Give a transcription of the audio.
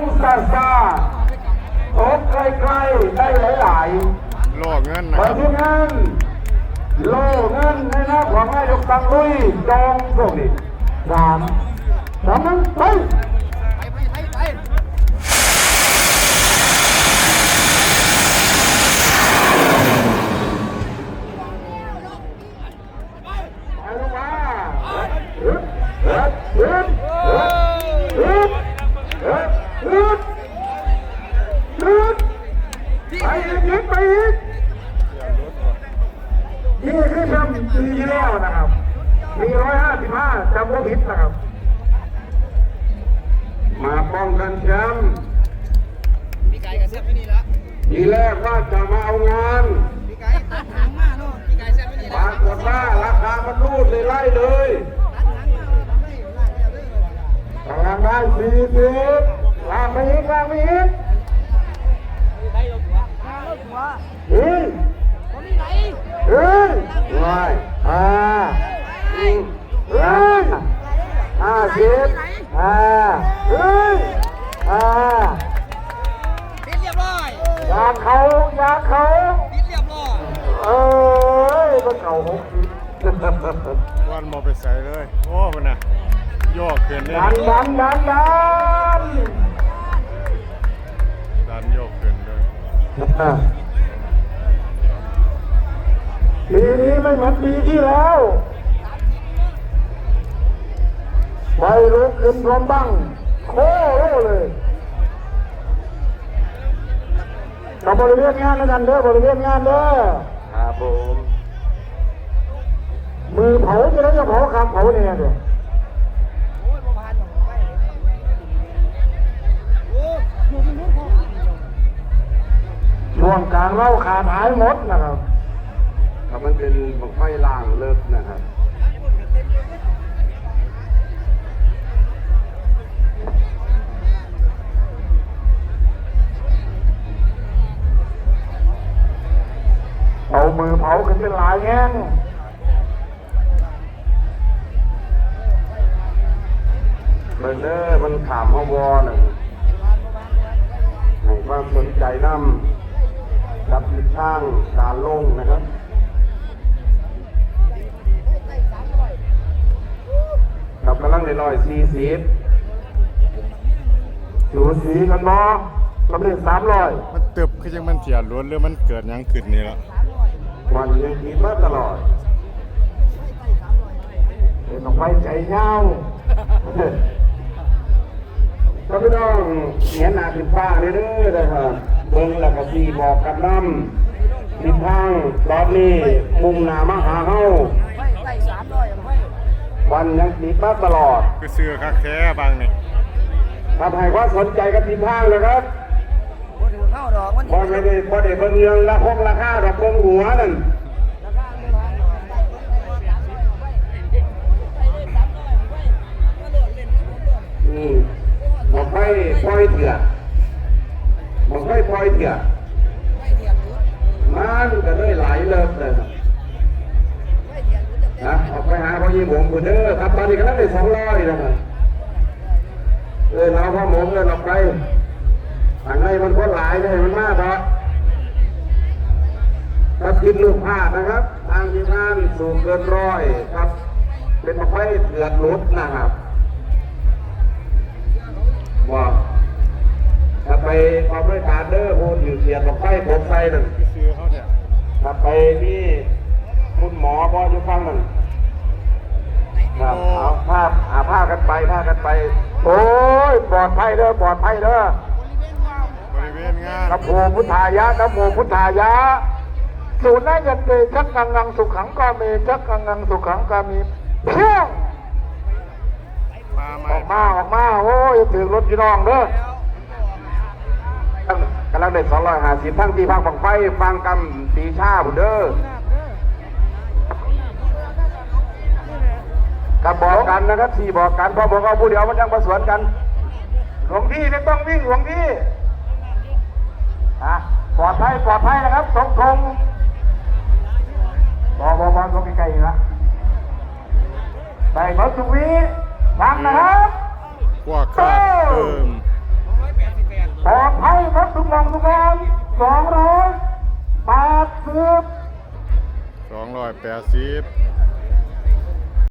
งซาซาโอ้ใกล้ๆได้หลายโลกเงินๆนะไปครับ ที่งานโลเงินในหน้าของนายกตังลุยจองพวกนี้สามสามนั้นไปไป นี่คือแชมปีที่แล้วนะครับ มีร้อยห้าสิบห้าจำว่าผิดนะครับ มาป้องกันแชมป์พี่ไก่กับเสียบไม่นี่ละทีแรกว่าจะมาเอางานพี่ไก่ตัดหางมาเนาะพี่ไก่เสียบไม่นี่ปละรากฏว่าราคามันรูดเลยไล่เลยตัดหางมาทำล่แล้วเด้อทางได้สี่สิบลากไปอีกลากไปอีก เอ้ยไม่อ่าอืมเอ้ยห้าสิบอ่าเอ้ยอ่าปิดเรียบร้อยยาเขายาเขาปิดเรียบร้อยเอ้ยมันเก่าหกสิบวันมอไปใส่เลย โอ้มันน่ะโยกขึ้นเลยดันดันดันดันดันโยกขึ้นเลย ปีนี้ไม่เหมือนปีที่แล้วไฟลุกขึ้นพร้อมบ้างโค้โล่เลยกับบริเวณงานแล้วกันเด้อบริเวณงานเด้อครับผมมือเผาจะได้จะเผาคำเผาเนี่ยเด้อโอ้ยบ่ผ่านหรอกไปโอ้ยอยู่ที่นู้นพอช่วงกลางเล่าขาดหายหมดนะครับ ครับมันเป็นบังไฟล่างเลิกนะครับเอามือเผาขึ้นเป็นหลายแง่งเบอร์เนอร์มันขามฮวอหนึ่งให้ความสนใจนำกับทิศทางการลงนะครับ ในร้อยสี่สิบสูสีกันบ่ลำเลียงสามร้อยมันตึบคือจังมันเสียล้วนหรือมันเกิดหยังขึ้นนี่ละวันยังคิดมาตลอดเห็นต้องไฟใจเงาก็ไม่ต้องเสียหนาขึ้นฟ้าเด้อๆนะครับเบิ่งแล้วก็สีบอกกันนำทิศทางตอนนี้มุ่งหน้ามาหาเฮา วันยังคิดมาตลอดคือเสื้อคักแท้บางนี่ถ้าให้ความสนใจกับทิศทางนะครับบ่ถือเข้าดอกมันบอไม่ได้บอได้เบิ่งเรื่องละคงราคาดอกเบิ่งหัวนั่นราคาไม่ผ่านหรอกได้ได้สามสิบไปไปเลยสามร้อยไปกระโดดเล่นกระโดดโดดอืมบอกให้ปล่อยเถื่อบอกให้ปล่อยเถื่อไม่เทียบหรือมันก็เลยไหลเลิกเลย นะออกไปหาพ่อยี่หมงคุณเด้อครับตอนนี้ก็ได้สองร้อยนะครับเออเราพ่อหมงเดินออกไปทางในมันคนหลายเลยมันมากเพราะครับกินลูกพลาดนะครับ ทางทีมงานสูงเกินร้อยครับ เป็นมาไฟเถื่อนรถนะครับบอกถ้าไปออกด้วยการเด้อพูดอยู่เสียดมาไฟผมใส่หนึ่งถ้าไปนี่ คุณหมอพออยู่ฟังหนึ่งครับเอาภาพอาภาพกันไปภาพกันไป โอ้ยปลอดภัยเด้อปลอดภัยเด้อบริเวณงานนะโมพุทธายะนะโมพุทธายะสูตรนั้นยันเตชักกังงังสุขังกาเมชักกังงังสุขังกามีเพียงมาใหม่ออกมาออกมาโอ้ยถึงรถพี่น้องเด้อกำลังได้สองร้อยห้าสิบทั้งที่พักบังไฟฟังกำตีชาบุเด้อ แต่บอกกันนะครับสี่บอกกันพอบอกเอาผู้เดียวมันยังประสวนกันหลวงพี่ไม่ต้องวิ่งหลวงพี่นะปลอดภัยปลอดภัยนะครับตรงตรงบอกบอกบอกตรงไกลๆนะไปรถสุวีฟังนะครับกว่าคาดเปลอดภัยรถบทุกมองทุกคนสองร้อยแปดสิบสองร้อยแปดสิบ